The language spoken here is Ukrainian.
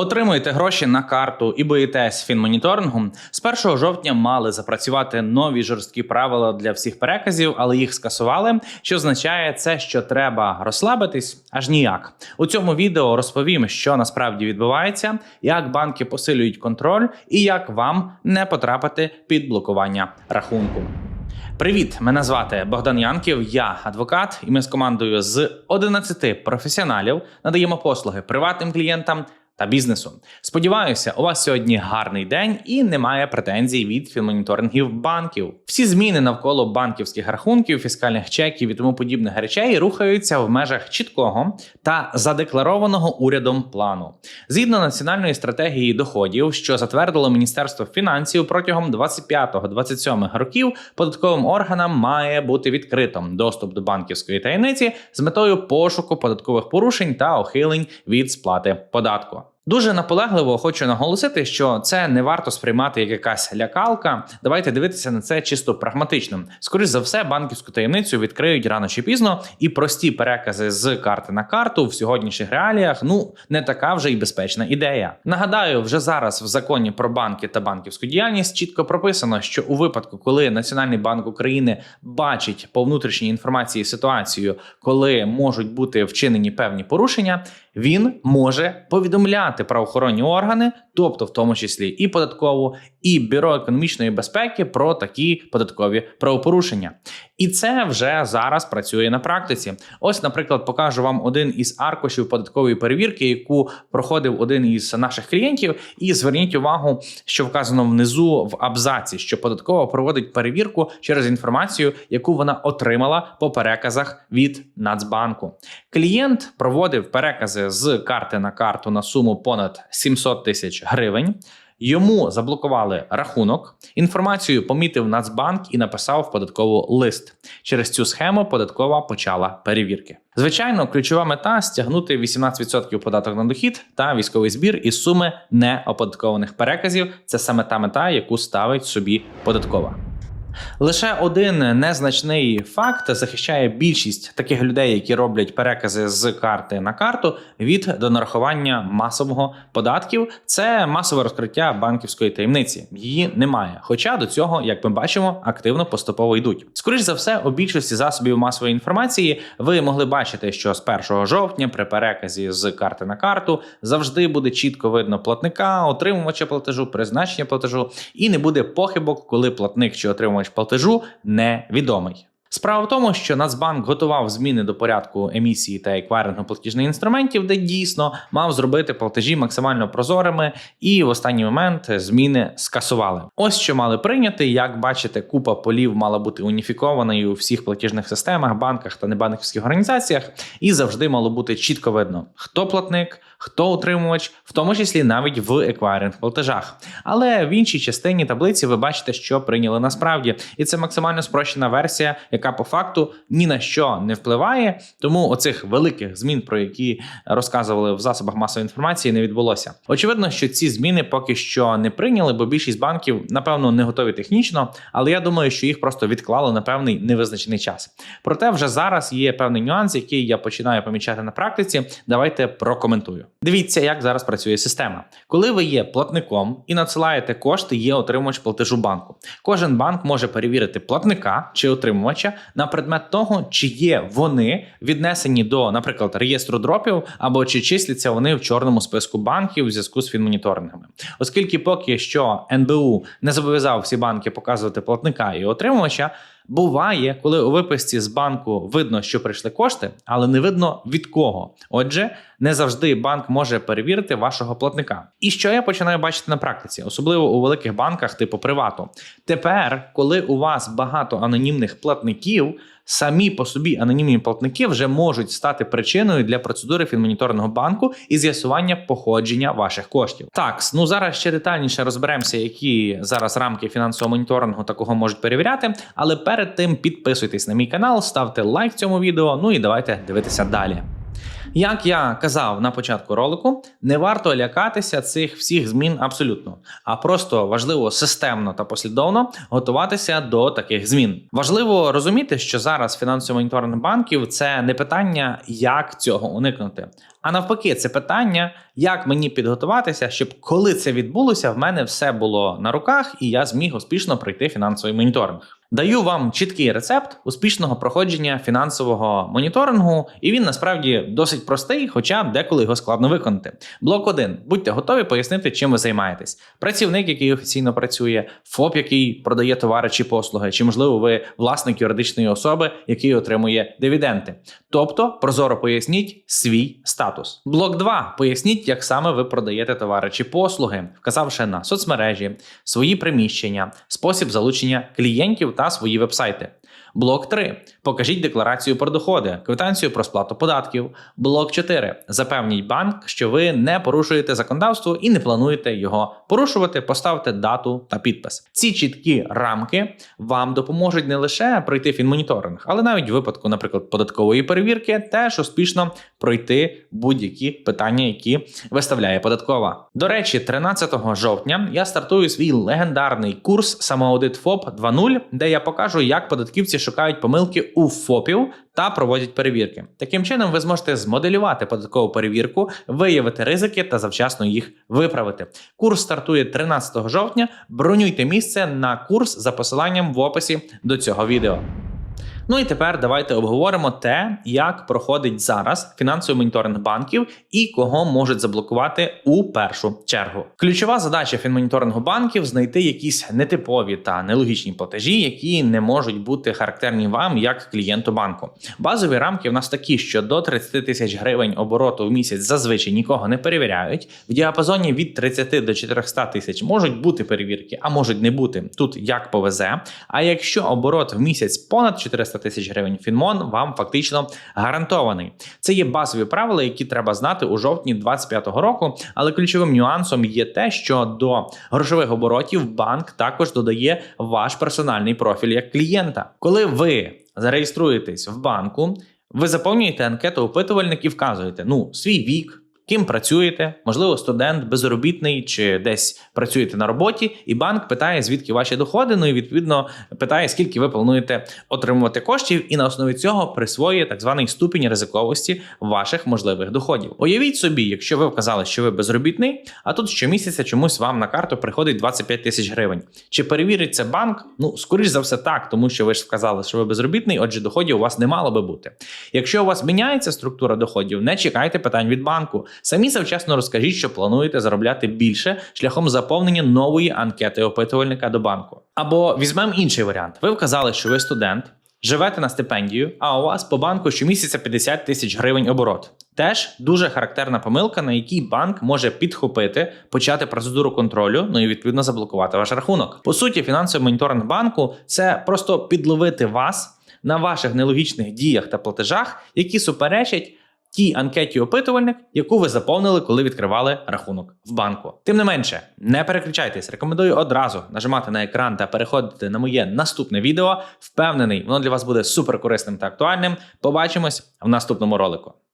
Отримуєте гроші на карту і боїтесь фінмоніторингу. З 1 жовтня мали запрацювати нові жорсткі правила для всіх переказів, але їх скасували. Що означає це, що треба розслабитись? Аж ніяк. У цьому відео розповім, що насправді відбувається, як банки посилюють контроль і як вам не потрапити під блокування рахунку. Привіт, мене звати Богдан Янків. Я адвокат, і ми з командою з 11 професіоналів надаємо послуги приватним клієнтам та бізнесу. Сподіваюся, у вас сьогодні гарний день і немає претензій від фінмоніторингів банків. Всі зміни навколо банківських рахунків, фіскальних чеків і тому подібних речей рухаються в межах чіткого та задекларованого урядом плану. Згідно національної стратегії доходів, що затвердило Міністерство фінансів протягом 25-27 років, податковим органам має бути відкритим доступ до банківської таємниці з метою пошуку податкових порушень та ухилень від сплати податку. Дуже наполегливо хочу наголосити, що це не варто сприймати як якась лякалка. Давайте дивитися на це чисто прагматично. Скоріше за все, банківську таємницю відкриють рано чи пізно, і прості перекази з карти на карту в сьогоднішніх реаліях ну не така вже й безпечна ідея. Нагадаю, вже зараз в законі про банки та банківську діяльність чітко прописано, що у випадку, коли Національний банк України бачить по внутрішній інформації ситуацію, коли можуть бути вчинені певні порушення, він може повідомляти правоохоронні органи, тобто в тому числі і податкову, і бюро економічної безпеки про такі податкові правопорушення. І це вже зараз працює на практиці. Ось, наприклад, покажу вам один із аркушів податкової перевірки, яку проходив один із наших клієнтів. І зверніть увагу, що вказано внизу в абзаці, що податкова проводить перевірку через інформацію, яку вона отримала по переказах від Нацбанку. Клієнт проводив перекази з карти на карту на суму понад 700 тисяч гривень. Йому заблокували рахунок. Інформацію помітив Нацбанк і написав в податкову лист. Через цю схему податкова почала перевірки. Звичайно, ключова мета стягнути 18% податок на дохід та військовий збір із суми неоподаткованих переказів. Це саме та мета, яку ставить собі податкова. Лише один незначний факт захищає більшість таких людей, які роблять перекази з карти на карту від донарахування масового податків. Це масове розкриття банківської таємниці. Її немає. Хоча до цього, як ми бачимо, активно поступово йдуть. Скоріш за все, у більшості засобів масової інформації ви могли бачити, що з 1 жовтня при переказі з карти на карту завжди буде чітко видно платника, отримувача платежу, призначення платежу, і не буде похибок, коли платник чи отримувач платежу невідомий. Справа в тому, що Нацбанк готував зміни до порядку емісії та еквайрингу платіжних інструментів, де дійсно мав зробити платежі максимально прозорими, і в останній момент зміни скасували. Ось що мали прийняти. Як бачите, купа полів мала бути уніфікованою у всіх платіжних системах, банках та небанківських організаціях, і завжди мало бути чітко видно, хто платник, хто утримувач, в тому числі навіть в еквайринг платежах. Але в іншій частині таблиці ви бачите, що прийняли насправді, і це максимально спрощена версія, яка по факту ні на що не впливає. Тому оцих великих змін, про які розказували в засобах масової інформації, не відбулося. Очевидно, що ці зміни поки що не прийняли, бо більшість банків, напевно, не готові технічно, але я думаю, що їх просто відклали на певний невизначений час. Проте вже зараз є певний нюанс, який я починаю помічати на практиці. Давайте прокоментую. Дивіться, як зараз працює система. Коли ви є платником і надсилаєте кошти, є отримувач платежу банку. Кожен банк може перевірити платника чи отримувача на предмет того, чи є вони віднесені до, наприклад, реєстру дропів, або чи числяться вони в чорному списку банків в зв'язку з фінмоніторингами. Оскільки поки що НБУ не зобов'язав всі банки показувати платника і отримувача. Буває, коли у виписці з банку видно, що прийшли кошти, але не видно від кого. Отже, не завжди банк може перевірити вашого платника. І що я починаю бачити на практиці, особливо у великих банках типу привату. Тепер, коли у вас багато анонімних платників, самі по собі анонімні платники вже можуть стати причиною для процедури фінмоніторного банку і з'ясування походження ваших коштів. Так, ну зараз ще детальніше розберемося, які зараз рамки фінансового моніторингу такого можуть перевіряти. Але перед тим підписуйтесь на мій канал, ставте лайк цьому відео. Ну і давайте дивитися далі. Як я казав на початку ролику, не варто лякатися цих всіх змін абсолютно, а просто важливо системно та послідовно готуватися до таких змін. Важливо розуміти, що зараз фінансовий моніторинг банків це не питання, як цього уникнути, а навпаки, це питання, як мені підготуватися, щоб коли це відбулося, в мене все було на руках, і я зміг успішно пройти фінансовий моніторинг. Даю вам чіткий рецепт успішного проходження фінансового моніторингу, і він насправді досить простий, хоча деколи його складно виконати. Блок 1. Будьте готові пояснити, чим ви займаєтесь. Працівник, який офіційно працює, ФОП, який продає товари чи послуги, чи можливо ви власник юридичної особи, який отримує дивіденди. Тобто прозоро поясніть свій статус. Блок 2. Поясніть, як саме ви продаєте товари чи послуги, вказавши на соцмережі, свої приміщення, спосіб залучення клієнтів та свої вебсайти. Блок 3. Покажіть декларацію про доходи, квитанцію про сплату податків. Блок 4. Запевніть банк, що ви не порушуєте законодавство і не плануєте його порушувати. Поставте дату та підпис. Ці чіткі рамки вам допоможуть не лише пройти фінмоніторинг, але навіть в випадку, наприклад, податкової перевірки, теж успішно пройти будь-які питання, які виставляє податкова. До речі, 13 жовтня я стартую свій легендарний курс самоаудит ФОП 2.0, де я покажу, як податківці шукають помилки у ФОПів та проводять перевірки. Таким чином, ви зможете змоделювати податкову перевірку, виявити ризики та завчасно їх виправити. Курс стартує 13 жовтня. Бронюйте місце на курс за посиланням в описі до цього відео. Ну і тепер давайте обговоримо те, як проходить зараз фінансовий моніторинг банків і кого можуть заблокувати у першу чергу. Ключова задача фінмоніторингу банків знайти якісь нетипові та нелогічні платежі, які не можуть бути характерні вам як клієнту банку. Базові рамки в нас такі, що до 30 тисяч гривень обороту в місяць зазвичай нікого не перевіряють. В діапазоні від 30 до 400 тисяч можуть бути перевірки, а можуть не бути. Тут як повезе. А якщо оборот в місяць понад 400 тисяч гривень, Фінмон вам фактично гарантований. Це є базові правила, які треба знати у жовтні 2025 року. Але ключовим нюансом є те, що до грошових оборотів банк також додає ваш персональний профіль як клієнта. Коли ви зареєструєтесь в банку, ви заповнюєте анкету опитувальник і вказуєте ну свій вік. Ким працюєте, можливо, студент безробітний чи десь працюєте на роботі, і банк питає, звідки ваші доходи. Ну і відповідно питає, скільки ви плануєте отримувати коштів, і на основі цього присвоює так званий ступінь ризиковості ваших можливих доходів. Уявіть собі, якщо ви вказали, що ви безробітний, а тут щомісяця чомусь вам на карту приходить 25 тисяч гривень. Чи перевірить це банк? Ну, скоріш за все, так, тому що ви ж вказали, що ви безробітний, отже, доходів у вас не мало би бути. Якщо у вас міняється структура доходів, не чекайте питань від банку. Самі завчасно розкажіть, що плануєте заробляти більше шляхом заповнення нової анкети опитувальника до банку. Або візьмемо інший варіант. Ви вказали, що ви студент, живете на стипендію, а у вас по банку щомісяця 50 тисяч гривень оборот. Теж дуже характерна помилка, на якій банк може підхопити, почати процедуру контролю, ну і відповідно заблокувати ваш рахунок. По суті, фінансовий моніторинг банку це просто підловити вас на ваших нелогічних діях та платежах, які суперечать тій анкеті опитувальник, яку ви заповнили, коли відкривали рахунок в банку. Тим не менше, не переключайтесь. Рекомендую одразу нажимати на екран та переходити на моє наступне відео. Впевнений, воно для вас буде супер корисним та актуальним. Побачимось в наступному ролику.